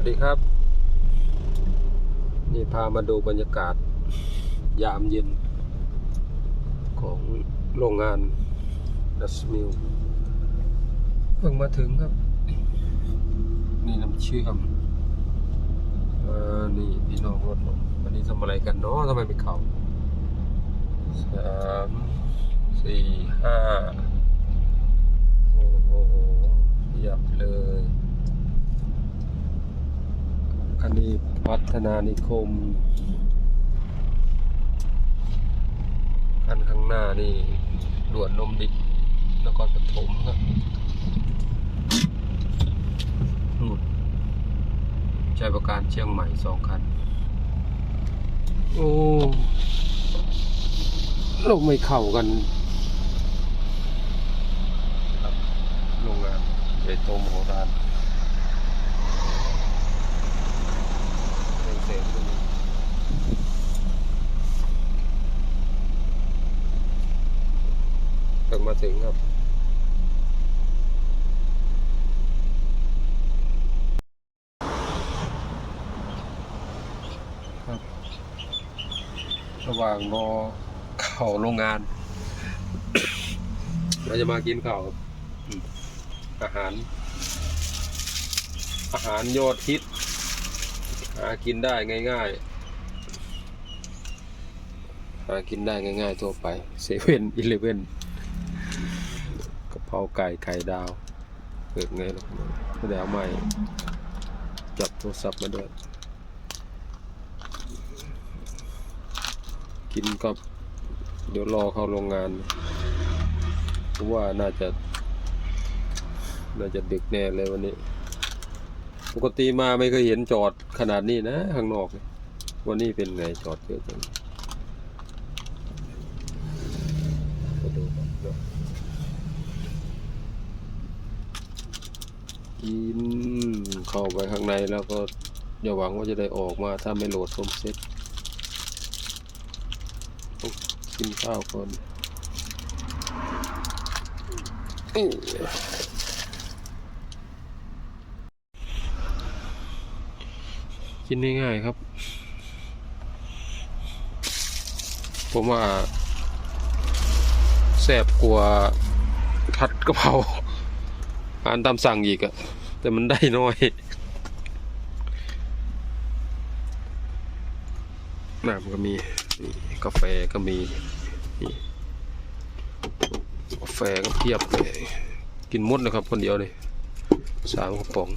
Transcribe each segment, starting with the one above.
วัสดีครับ นี่พามาดูบรรยากาศ ยามเย็น ของโรงงานดัสมิลเพิ่งมาถึงครับ นี่น้ำเชื่อมอ่านี่พี่น้องรถผมวันนี้ทำอะไรกันเนาะทำไมไม่เข้าสามสี่ห้าโอ้โหยียบเลย คณีพัฒนานิคมคันข้างหน้านี่ด่วนนมดิบนครปฐมครับนู่นใช้ประการเชียงใหม่สองคัน โอ้เราไม่เข้ากันครับโรงงานใหญ่โตมโหฬาร เซนตรงนี้ เพิ่งครับระหว่างรอเข้าโรงงาน เราจะมากินข้าอาหาร อาหารยอดฮิตหากินได้ง่ายๆหากินได้ง่ายๆทั่วไปเซเว่นอีเลเว่น เพราไก่ไข่ดาวเกิดไงหรอกไม่ได้เอาใหม่จับโทรศัพท์มาด้วย กินก็เดี๋ยวรอเข้าโรงงานเพราะว่าน่าจะ น่าจะดึกแน่เลยวันนี้ ปกติมาไม่เคยเห็นจอดขนาดนี้นะข้างนอก วันนี้เป็นไงจอดเยอะจังมาดูก่อนเนอะ กินเข้าไปข้างในแล้วก็อย่าหวังว่าจะได้ออกมาถ้าไม่โหลดสมเซ็ตต้องกินข้าวก่อนกินง่ายๆครับ ผมว่าแซ่บกว่าผัดกะเพรา อาหารตามสั่งอีกอะแต่มันได้น้อยน้ำก็มีนี่กาแฟก็มีนี่กาแฟก็เพียบเลยกินมดนะครับคนเดียวเลยสามกระป๋อง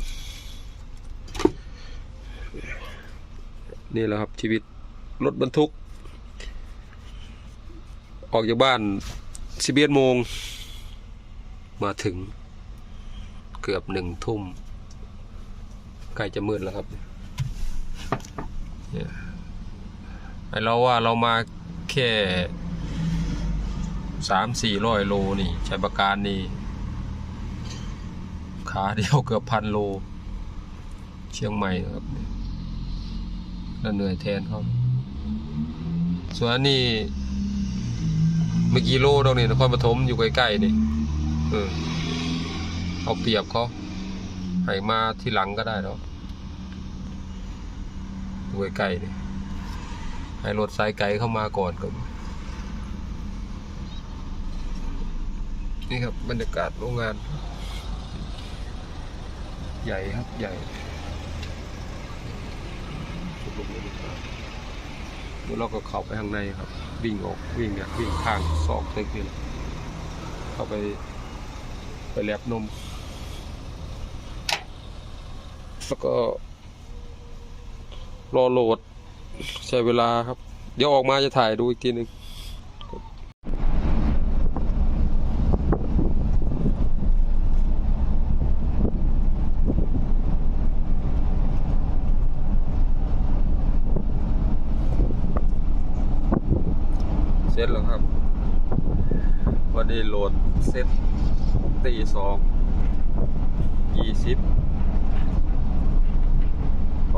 นี่แหละครับชีวิตรถบรรทุก ออกจากบ้านสิบเอ็ดโมง มาถึง เกือบหนึ่งทุ่มใกล้จะมืดแล้วครับเนี่ยไอเราว่าเรามาแค่สามสี่ร้อยโลนี่ใช้ประการนี่ขาเดียวเกือบพันโล เชียงใหม่ครับแล้วเหนื่อยแทนเขาส่วนนนี้เมื่อกี้โลตรงนี้นครปฐมอยู่ใกล้ๆนี่เออ เอาเปรียบเขาให้มาที่หลังก็ได้เนาะอยู่ใกล้ๆนี่ให้รถสายไกลเข้ามาก่อนก็นี่ครับบรรยากาศโรงงาน ใหญ่ครับใหญ่เดี๋ยวเราก็เข้าไปข้างในครับ วิ่งออกวิ่งเนี่ยวิ่งข้างซอกตึกนี่แหละเข้าไปไปแลบนม แล้วก็ รอโหลด ใช้เวลาครับ เดี๋ยวออกมาจะถ่ายดูอีกทีหนึ่งเสร็จแล้วครับวันนี้โหลดเซตตีสองยี่สิบ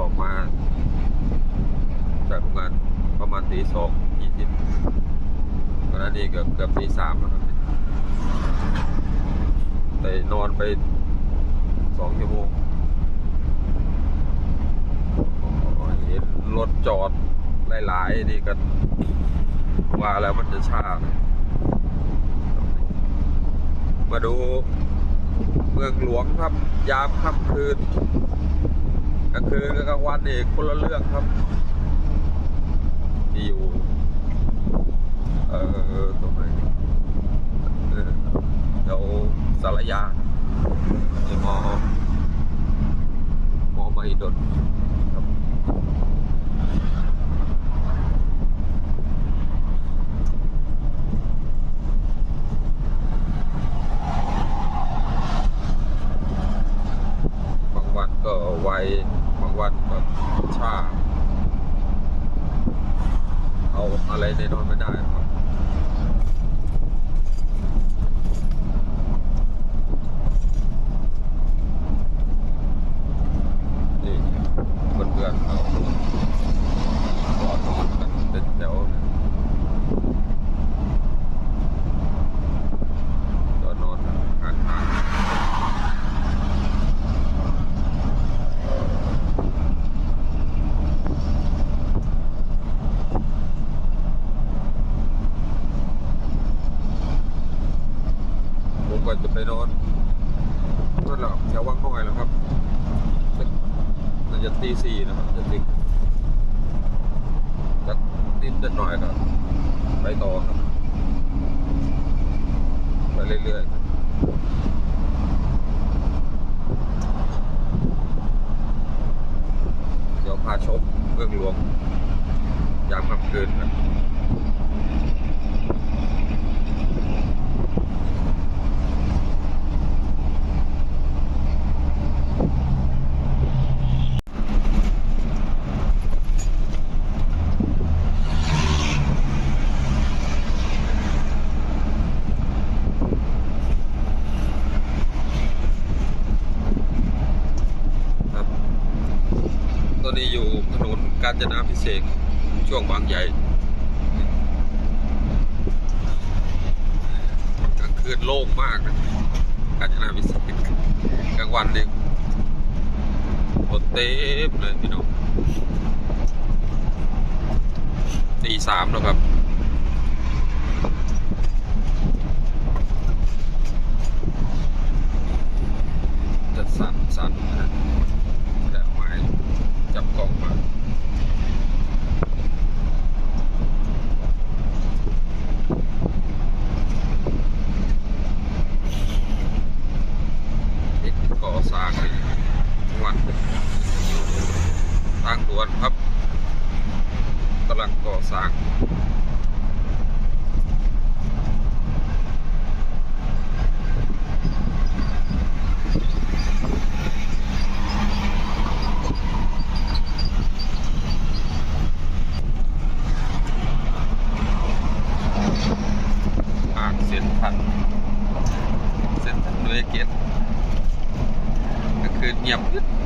ออกมา จากโรงงานประมาณตีสองยี่สิบวันนั้นนี่เกือบเกือบตีสามแล้วครับไปนอนไปสองชั่วโมงเห็นรถจอดหลายๆนี่ก็ว่าแล้วมันจะชามาดูเมืองหลวงครับ ยามค่ำคืน กลางคืนกับกลางวันเองคนละเรื่องครับที่อยู่เอ่อตรงไหนเดี๋ยวสารยาเดี๋ยวมอมอมหิดครับ บางวันก็ไว บางวันก็ช้า เอาอะไรในนอนไม่ได้ครับ นี่เพื่อนๆเขาก็นอนกันเป็นแถวเลยก็นอนห่างๆ ผมก็จะไปนอนนั่นแหละแถววังน้อยแล้วครับสักน่าจะตีสี่นะครับจะถึงสักนิดจะหน่อยก็ ไปต่อครับไปเรื่อยๆเดี๋ยวพาชมเมืองหลวงยามค่ำคืนนะ ครับตอนนี้อยู่ถนนกาญ จนาพิเศษช่วงบางใหญ่กลางคืนโล่งมากนะกาญจนาพิเศษกกลางวันเนี่ยรถเต็มเลยพี่น้องตีสามแล้วครับ จะสั่นสั่นนะแต่ไม้จับกล้องมาเด็กก่อสร้างเลยทุกวันทางด่วนครับกำลังก่อสร้างอ่างเส้นทัน เส้นทันเลยเกตก็คือเงียบปึ๊ด